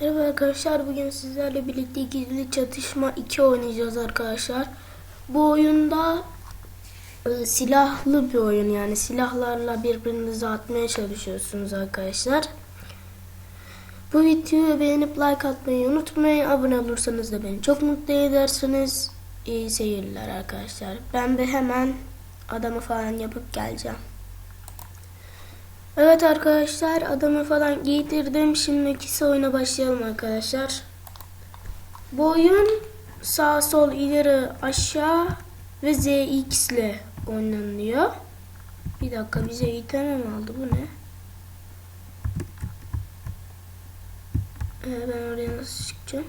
Merhaba arkadaşlar bugün sizlerle birlikte gizli çatışma 2 oynayacağız arkadaşlar. Bu oyunda e, silahlı bir oyun yani silahlarla birbirinizi atmaya çalışıyorsunuz arkadaşlar. Bu videoyu beğenip like atmayı unutmayın. Abone olursanız da beni çok mutlu edersiniz. İyi seyirler arkadaşlar. Ben de hemen adamı falan yapıp geleceğim. Evet arkadaşlar adamı falan giydirdim. Şimdi ikisi oyuna başlayalım arkadaşlar. Bu oyun sağ sol ileri aşağı ve ZX ile oynanıyor. Bir dakika bize item mi aldı bu ne? Ee, ben oraya nasıl çıkacağım?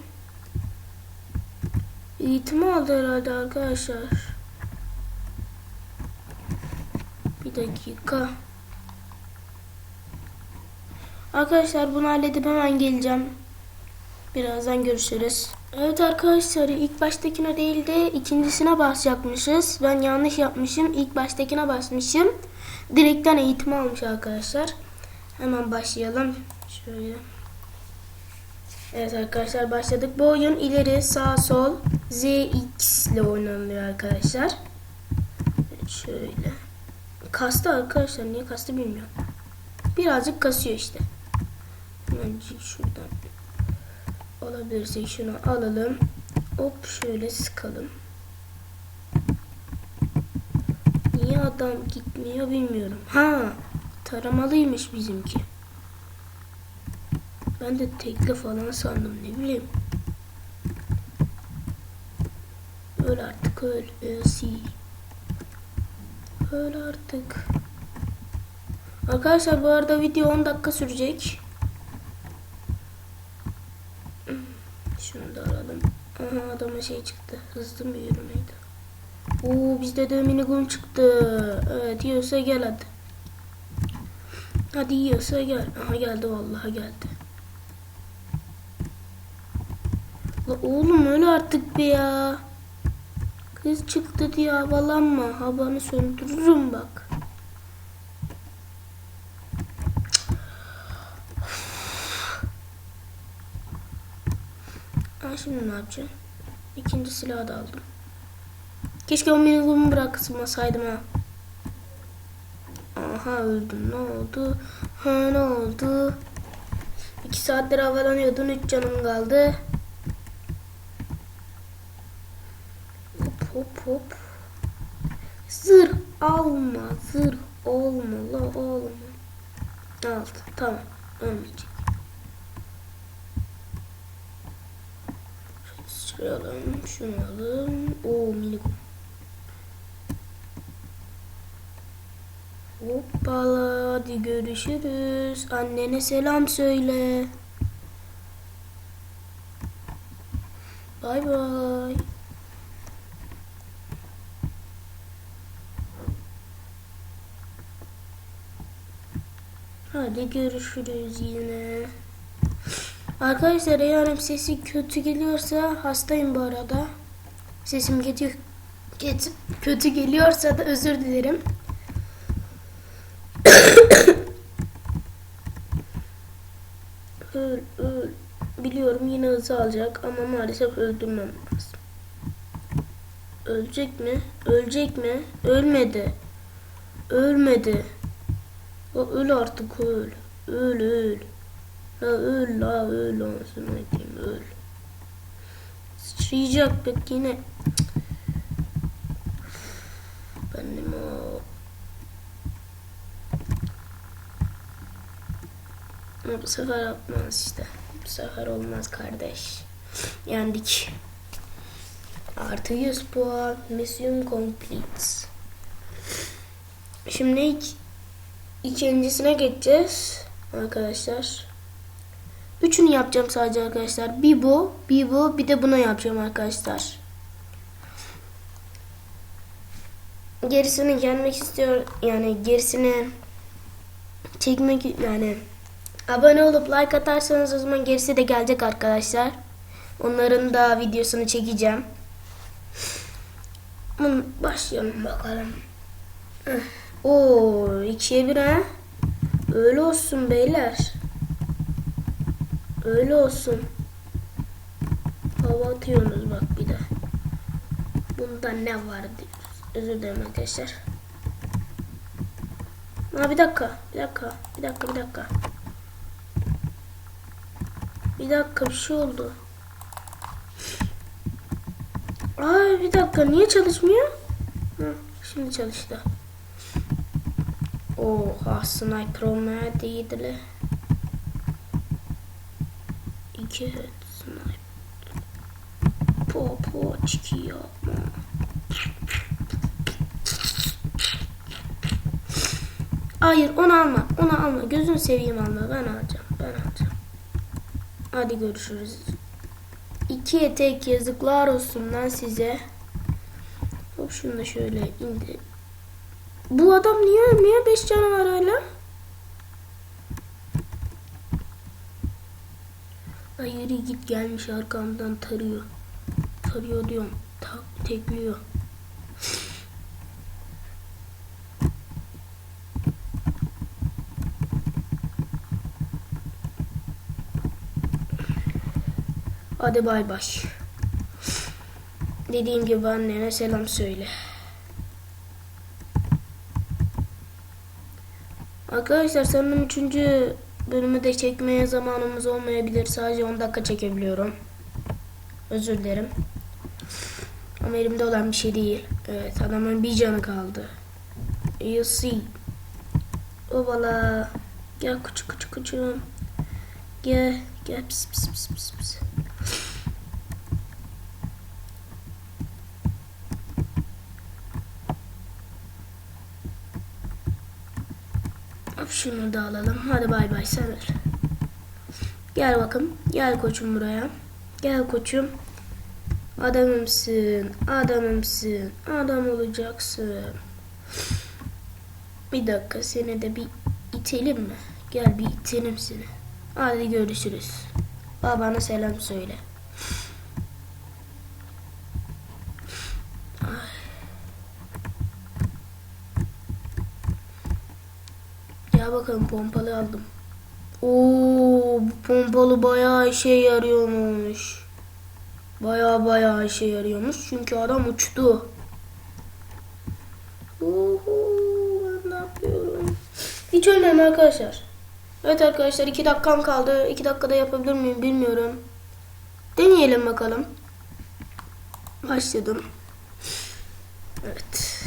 Eğitim aldı herhalde arkadaşlar. Bir dakika. Arkadaşlar bunu halledip hemen geleceğim. Birazdan görüşürüz. Evet arkadaşlar ilk baştakine değil de ikincisine basacakmışız. Ben yanlış yapmışım. İlk baştakine basmışım. Direkten eğitim almış arkadaşlar. Hemen başlayalım. Şöyle. Evet arkadaşlar başladık. Bu oyun ileri sağ sol ZX ile oynanıyor arkadaşlar. Şöyle. Kastı arkadaşlar. Niye kastı bilmiyorum. Birazcık kasıyor işte. Hemencik şuradan alabilirsek şunu alalım. Hop şöyle sıkalım. Niye adam gitmiyor bilmiyorum. Ha taramalıymış bizimki. Ben de tekle falan sandım ne bileyim. Öl artık öl. Öl Öl artık. Arkadaşlar bu arada video 10 dakika sürecek. Şunu da alalım. Aha adama şey çıktı. Hızlı mı yürümeydi? Oo bizde de minigun çıktı. Evet yiyorsa gel hadi. Hadi yiyorsa gel. Aha geldi vallahi geldi. La oğlum öyle artık be ya. Kız çıktı diye havalanma. Havanı söndürürüm bak. Ha şimdi ne yapacağım? İkinci silahı da aldım. Keşke o minigumu bırakmasaydım ha. Aha öldüm. Ne oldu? Ha ne oldu? İki saattir havalanıyordun. Üç canım kaldı. Hop hop hop. Zırh alma. Zırh olma la olma. Aldı. Tamam. Ölmeyecek. Şuraya alalım. Şunu alalım. Oo minik. Hoppala hadi görüşürüz. Annene selam söyle. Bay bay. Hadi görüşürüz yine. Arkadaşlar eğer sesi kötü geliyorsa hastayım bu arada. Sesim kötü, kötü, kötü geliyorsa da özür dilerim. öl, öl. Biliyorum yine hızı alacak ama maalesef öldürmem lazım. Ölecek mi? Ölecek mi? Ölmedi. Ölmedi. O öl artık öl. Öl öl. La öl la öl olsun bakayım öl. Sıçrayacak bak yine. Benim o. Ama bu sefer yapmaz işte. Bu sefer olmaz kardeş. Yendik. Artı 100 puan. Mission complete. Şimdi ilk ikincisine geçeceğiz arkadaşlar. Üçünü yapacağım sadece arkadaşlar. Bir bu, bir bu, bir de buna yapacağım arkadaşlar. Gerisini gelmek istiyor yani gerisini çekmek yani abone olup like atarsanız o zaman gerisi de gelecek arkadaşlar. Onların da videosunu çekeceğim. Başlayalım bakalım. Oo, ikiye bir ha. Öyle olsun beyler. Öyle olsun. Hava atıyorsunuz bak bir de. Bunda ne var diyoruz. Özür dilerim arkadaşlar. Ha bir dakika, bir dakika, bir dakika, bir dakika. Bir dakika bir şey oldu. Ay bir dakika niye çalışmıyor? Hı, şimdi çalıştı. Oha sniper olmaya değildi. Head sniper. Popo çiki yapma. Hayır onu alma. Onu alma. Gözünü seveyim alma. Ben alacağım. Ben alacağım. Hadi görüşürüz. İki etek yazıklar olsun lan size. Hop şunu da şöyle indir. Bu adam niye ölmüyor? Beş canı var hala. Yürü git gelmiş arkamdan tarıyor. Tarıyor diyorum. Ta tekliyor. Hadi bay bay. Dediğim gibi annene selam söyle. Arkadaşlar sanırım üçüncü bölümü de çekmeye zamanımız olmayabilir. Sadece 10 dakika çekebiliyorum. Özür dilerim. Ama elimde olan bir şey değil. Evet adamın bir canı kaldı. You see. Ovala. Gel küçük küçük küçüğüm. Gel. Gel pis pis pis pis pis. Hop şunu da alalım. Hadi bay bay öl. Gel bakın. Gel koçum buraya. Gel koçum. Adamımsın. Adamımsın. Adam olacaksın. Bir dakika seni de bir itelim mi? Gel bir itelim seni. Hadi görüşürüz. Babana selam söyle. Ya bakalım pompalı aldım. Oo, bu pompalı bayağı işe yarıyormuş. Bayağı bayağı işe yarıyormuş. Çünkü adam uçtu. Uhu, ben ne yapıyorum? Hiç ölmem arkadaşlar. Evet arkadaşlar 2 dakikam kaldı. 2 dakikada yapabilir miyim bilmiyorum. Deneyelim bakalım. Başladım. Evet.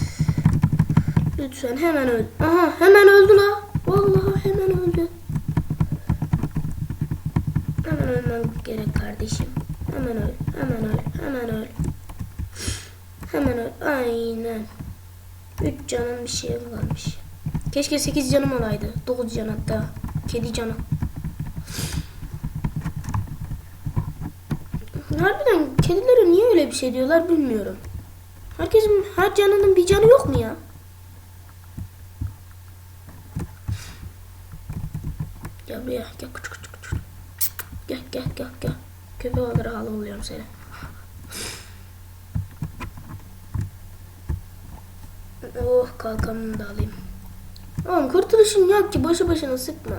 Lütfen hemen öl. Aha hemen öldü la. Vallahi hemen öldü. Hemen ölmem gerek kardeşim. Hemen öl. Hemen öl. Hemen öl. Hemen öl. Aynen. 3 canım bir şey kalmış. Keşke 8 canım olaydı. 9 can hatta. Kedi canı. Harbiden kedilere niye öyle bir şey diyorlar bilmiyorum. Herkesin her canının bir canı yok mu ya? Gel buraya gel küçük küçük küçük. Gel gel gel gel. Köpek olarak halı oluyorum seni. Oh kalkanını da alayım. Oğlum kurtuluşun yok ki boşu boşuna sıkma.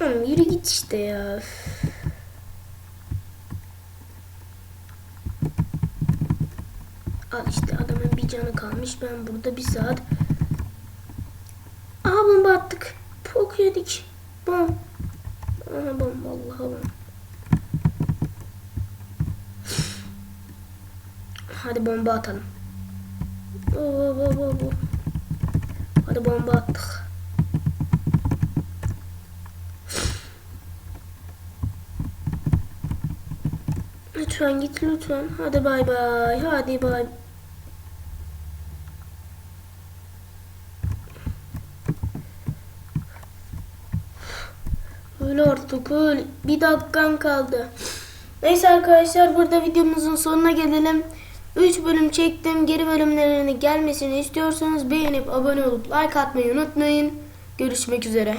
Oğlum yürü git işte ya. Al işte adamın bir canı kalmış. Ben burada bir saat. Aha bomba attık. Pok yedik. Bom. Aha bom. Vallahi bom. Hadi bomba atalım. Oo, oo, oo, oo. Hadi bomba attık. Lütfen git lütfen. Hadi bay bay. Hadi bay. Öyle artık öl. Bir dakikan kaldı. Neyse arkadaşlar burada videomuzun sonuna gelelim. 3 bölüm çektim. Geri bölümlerinin gelmesini istiyorsanız beğenip abone olup like atmayı unutmayın. Görüşmek üzere.